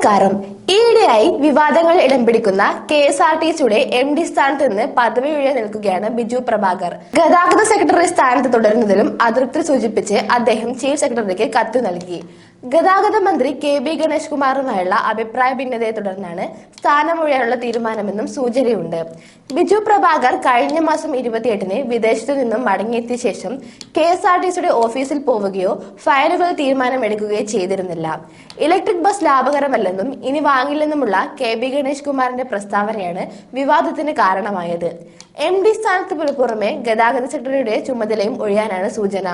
നമസ്കാരം. ഈയിടെയായി വിവാദങ്ങൾ ഇടം പിടിക്കുന്ന കെ എസ് ആർ ടി സിയുടെ എം ഡി സ്ഥാനത്ത് നിന്ന് പദവി ഒഴിയാൻ നിൽക്കുകയാണ് ബിജു പ്രഭാകർ. ഗതാഗത സെക്രട്ടറി സ്ഥാനത്ത് തുടരുന്നതിലും അതൃപ്തി സൂചിപ്പിച്ച് അദ്ദേഹം ചീഫ് സെക്രട്ടറിക്ക് കത്ത് നൽകി. ഗതാഗത മന്ത്രി കെ ബി ഗണേഷ് കുമാറുമായുള്ള അഭിപ്രായ ഭിന്നതയെ തുടർന്നാണ് സ്ഥാനമൊഴിയാനുള്ള തീരുമാനമെന്നും സൂചനയുണ്ട്. ബിജു പ്രഭാകർ കഴിഞ്ഞ മാസം ഇരുപത്തിയെട്ടിന് വിദേശത്തു നിന്നും മടങ്ങിയെത്തിയ ശേഷം കെ എസ് ആർ ടി സിയുടെ ഓഫീസിൽ പോവുകയോ ഫയലുകൾ തീരുമാനമെടുക്കുകയോ ചെയ്തിരുന്നില്ല. ഇലക്ട്രിക് ബസ് ലാഭകരമല്ലെന്നും ഇനി വാങ്ങില്ലെന്നുമുള്ള കെ ബി ഗണേഷ് കുമാറിന്റെ പ്രസ്താവനയാണ് വിവാദത്തിന് കാരണമായത്. എം ഡി സ്ഥാനത്ത് പുറമെ ഗതാഗത സെക്രട്ടറിയുടെ ചുമതലയും ഒഴിയാനാണ് സൂചന.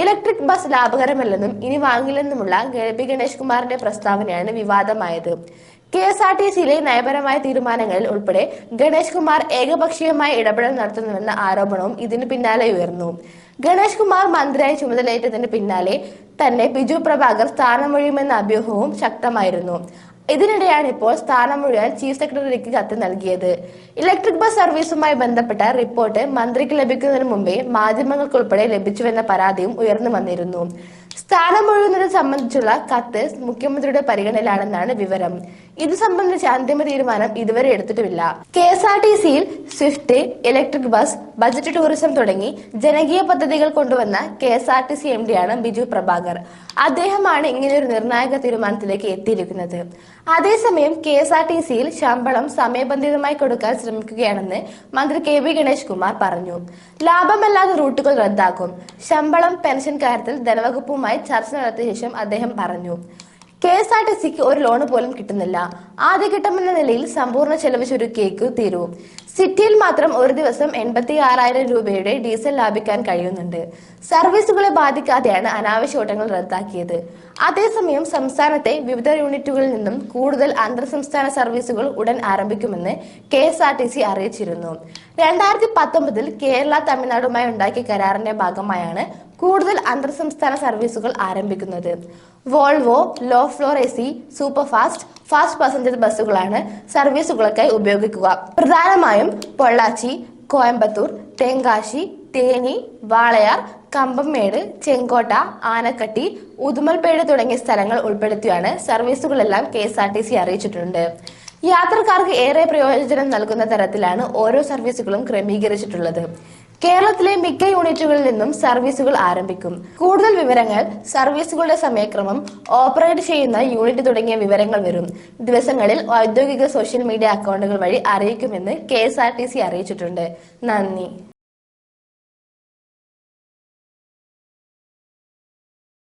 ഇലക്ട്രിക് ബസ് ലാഭകരമല്ലെന്നും ഇനി വാങ്ങില്ലെന്നുമുള്ള കെ ബി ഗണേഷ് കുമാറിന്റെ പ്രസ്താവനയാണ് വിവാദമായത്. കെ എസ് ആർ ടി സിയിലെ നയപരമായ തീരുമാനങ്ങളിൽ ഉൾപ്പെടെ ഗണേഷ് കുമാർ ഏകപക്ഷീയമായ ഇടപെടൽ നടത്തുന്നുവെന്ന ആരോപണവും ഇതിന് പിന്നാലെ ഉയർന്നു. ഗണേഷ് കുമാർ മന്ത്രിയായി ചുമതലയേറ്റതിന് പിന്നാലെ തന്നെ ബിജു പ്രഭാകർ സ്ഥാനമൊഴിയുമെന്ന അഭ്യൂഹവും ശക്തമായിരുന്നു. ഇതിനിടെയാണ് ഇപ്പോൾ സ്ഥാനമൊഴിയാൻ ചീഫ് സെക്രട്ടറിക്ക് കത്ത് നൽകിയത്. ഇലക്ട്രിക് ബസ് സർവീസുമായി ബന്ധപ്പെട്ട റിപ്പോർട്ട് മന്ത്രിക്ക് ലഭിക്കുന്നതിന് മുമ്പേ മാധ്യമങ്ങൾക്കുൾപ്പെടെ ലഭിച്ചുവെന്ന പരാതിയും ഉയർന്നു വന്നിരുന്നു. സ്ഥാനമൊഴിയുന്നത് സംബന്ധിച്ചുള്ള കത്ത് മുഖ്യമന്ത്രിയുടെ പരിഗണനയിലാണെന്നാണ് വിവരം. ഇത് സംബന്ധിച്ച അന്തിമ തീരുമാനം ഇതുവരെ എടുത്തിട്ടുമില്ല. കെ എസ് ആർ ടി സിയിൽ Swift electric bus budget tourism തുടങ്ങി ജനകീയ പദ്ധതികൾ കൊണ്ടുവന്ന K S R T C M ഡിയാണ് Biju Prabhakar. അദ്ദേഹമാണ് ഇങ്ങനെയൊരു നിർണായക തീരുമാനത്തിലേക്ക് എത്തിയിരിക്കുന്നത്. അതേസമയം കെ എസ് ആർ ടി സിയിൽ ശമ്പളം സമയബന്ധിതമായി കൊടുക്കാൻ ശ്രമിക്കുകയാണെന്ന് മന്ത്രി കെ വി ഗണേഷ് കുമാർ പറഞ്ഞു. ലാഭമല്ലാത്ത റൂട്ടുകൾ റദ്ദാക്കും. ശമ്പളം പെൻഷൻ കാര്യത്തിൽ ധനവകുപ്പുമായി ചർച്ച നടത്തിയ ശേഷം അദ്ദേഹം പറഞ്ഞു. കെ എസ് ആർ ടി സിക്ക് ഒരു ലോണ് പോലും കിട്ടുന്നില്ല. ആദ്യഘട്ടമെന്ന നിലയിൽ സമ്പൂർണ ചെലവ് ചുരുക്കിയേക്ക് തീരൂ. സിറ്റിയിൽ മാത്രം ഒരു ദിവസം എൺപത്തി ആറായിരം രൂപയുടെ ഡീസൽ ലാഭിക്കാൻ കഴിയുന്നുണ്ട്. സർവീസുകളെ ബാധിക്കാതെയാണ് അനാവശ്യ ഓട്ടങ്ങൾ റദ്ദാക്കിയത്. അതേസമയം സംസ്ഥാനത്തെ വിവിധ യൂണിറ്റുകളിൽ നിന്നും കൂടുതൽ അന്തർ സംസ്ഥാന സർവീസുകൾ ഉടൻ ആരംഭിക്കുമെന്ന് K S R T C അറിയിച്ചിരുന്നു. രണ്ടായിരത്തി പത്തൊമ്പതിൽ കേരള തമിഴ്നാടുമായി ഉണ്ടാക്കിയ കരാറിന്റെ ഭാഗമായാണ് കൂടുതൽ അന്തർ സംസ്ഥാന സർവീസുകൾ ആരംഭിക്കുന്നത്. Volvo low floor A C super fast fast passenger ബസ്സുകളാണ് സർവീസുകൾക്കായി ഉപയോഗിക്കുക. പ്രധാനമായും പൊള്ളാച്ചി കോയമ്പത്തൂർ തെങ്കാശി തേനി വാളയാർ കമ്പംമേട് ചെങ്കോട്ട ആനക്കട്ടി ഉദുമൽപേട് തുടങ്ങിയ സ്ഥലങ്ങൾ ഉൾപ്പെടുത്തിയാണ് സർവീസുകളെല്ലാം K S R T C അറിയിച്ചിട്ടുണ്ട്. യാത്രക്കാർക്ക് ഏറെ പ്രയോജനം നൽകുന്ന തരത്തിലാണ് ഓരോ സർവീസുകളും ക്രമീകരിച്ചിട്ടുള്ളത്. കേരളത്തിലെ മിക്ക യൂണിറ്റുകളിൽ നിന്നും സർവീസുകൾ ആരംഭിക്കും. കൂടുതൽ വിവരങ്ങൾ സർവീസുകളുടെ സമയക്രമം ഓപ്പറേറ്റ് ചെയ്യുന്ന യൂണിറ്റ് തുടങ്ങിയ വിവരങ്ങൾ വരും. ദിവസങ്ങളിൽ ഔദ്യോഗിക സോഷ്യൽ മീഡിയ അക്കൗണ്ടുകൾ വഴി അറിയിക്കുമെന്ന് കെ അറിയിച്ചിട്ടുണ്ട്. നന്ദി.